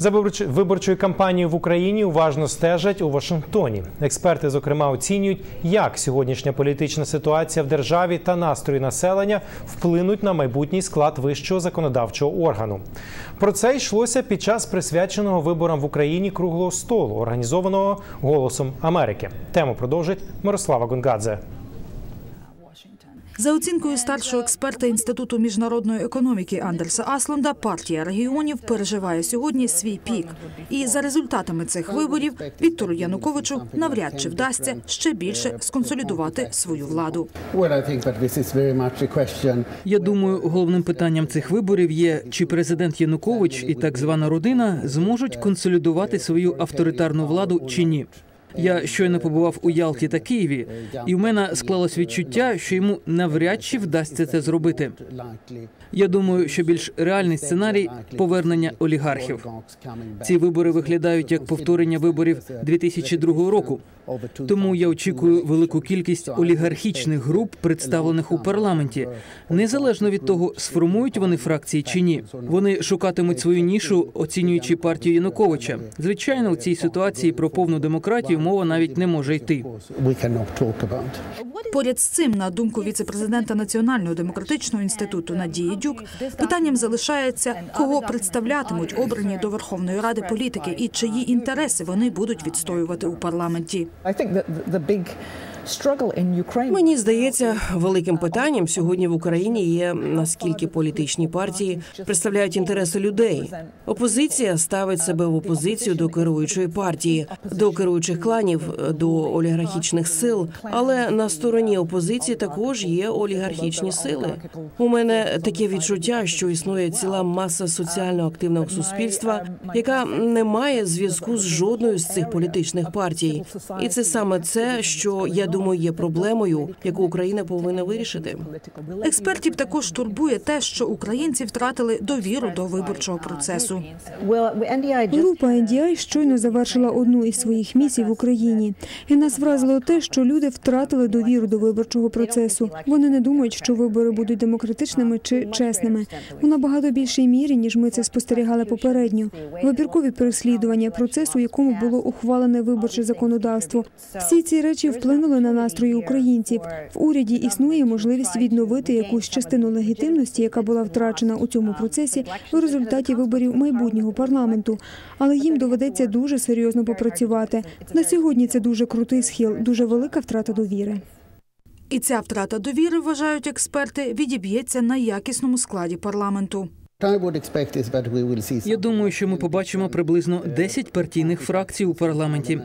За виборч- виборчою кампанією в Україні уважно стежать у Вашингтоні. Експерти, зокрема, оцінюють, як сьогоднішня політична ситуація в державі та настрої населення вплинуть на майбутній склад вищого законодавчого органу. Про це йшлося під час присвяченого виборам в Україні круглого столу, організованого Голосом Америки. Тему продовжить Мирослава Гонгадзе. За оцінкою старшого експерта Інституту міжнародної економіки Андерса Аслунда, партія регіонів переживає сьогодні свій пік. І за результатами цих виборів Віктору Януковичу навряд чи вдасться ще більше сконсолідувати свою владу. Я думаю, головним питанням цих виборів є, чи президент Янукович і так звана родина зможуть консолідувати свою авторитарну владу чи ні. Я щойно побував у Ялті та Києві, і в мене склалось відчуття, що йому навряд чи вдасться це зробити. Я думаю, що більш реальний сценарій повернення олігархів. Ці вибори виглядають як повторення виборів 2002 року. Тому я очікую велику кількість олігархічних груп, представлених у парламенті, незалежно від того, сформують вони фракції чи ні. Вони шукатимуть свою нішу, оцінюючи партію Януковича. Звичайно, у цій ситуації про повну демократію мова навіть не може йти. Поряд з цим, на думку віцепрезидента Національного демократичного інституту Надії Дюк, питанням залишається, кого представлятимуть обрані до Верховної Ради політики і чиї інтереси вони будуть відстоювати у парламенті. Мені здається, великим питанням сьогодні в Україні є наскільки політичні партії представляють інтереси людей. Опозиція ставить себе в опозицію до керуючої партії, до керуючих кланів, до олігархічних сил. Але на стороні опозиції також є олігархічні сили. У мене таке відчуття, що існує ціла маса соціально активного суспільства, яка не має зв'язку з жодною з цих політичних партій. І це саме це, що я думаю, є проблемою, яку Україна повинна вирішити. Експертів також турбує те, що українці втратили довіру до виборчого процесу. Група NDI щойно завершила одну із своїх місій в Україні, і нас вразило те, що люди втратили довіру до виборчого процесу. Вони не думають, що вибори будуть демократичними чи чесними. У набагато більшій мірі, ніж ми це спостерігали попередньо. Вибіркові переслідування процесу, у якому було ухвалене виборче законодавство. Всі ці речі вплинули на настрої українців. В уряді існує можливість відновити якусь частину легітимності, яка була втрачена у цьому процесі у результаті виборів майбутнього парламенту. Але їм доведеться дуже серйозно попрацювати. На сьогодні це дуже крутий схил, дуже велика втрата довіри. І ця втрата довіри, вважають експерти, відіб'ється на якісному складі парламенту. Я думаю, що ми побачимо приблизно 10 партійних фракцій у парламенті.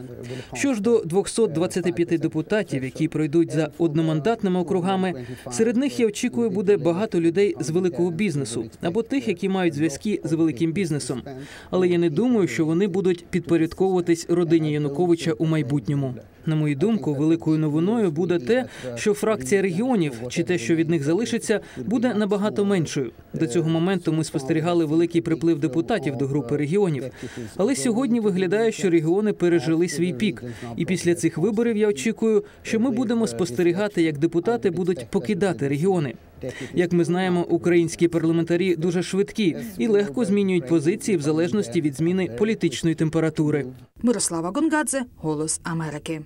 Що ж до 225 депутатів, які пройдуть за одномандатними округами, серед них я очікую буде багато людей з великого бізнесу або тих, які мають зв'язки з великим бізнесом. Але я не думаю, що вони будуть підпорядковуватись родині Януковича у майбутньому. На мою думку, великою новиною буде те, що фракція регіонів чи те, що від них залишиться, буде набагато меншою. До цього моменту ми спостерігали великий приплив депутатів до групи регіонів. Але сьогодні виглядає, що регіони пережили свій пік. І після цих виборів я очікую, що ми будемо спостерігати, як депутати будуть покидати регіони. Як ми знаємо, українські парламентарі дуже швидкі і легко змінюють позиції в залежності від зміни політичної температури. Мирослава Гонгадзе, Голос Америки.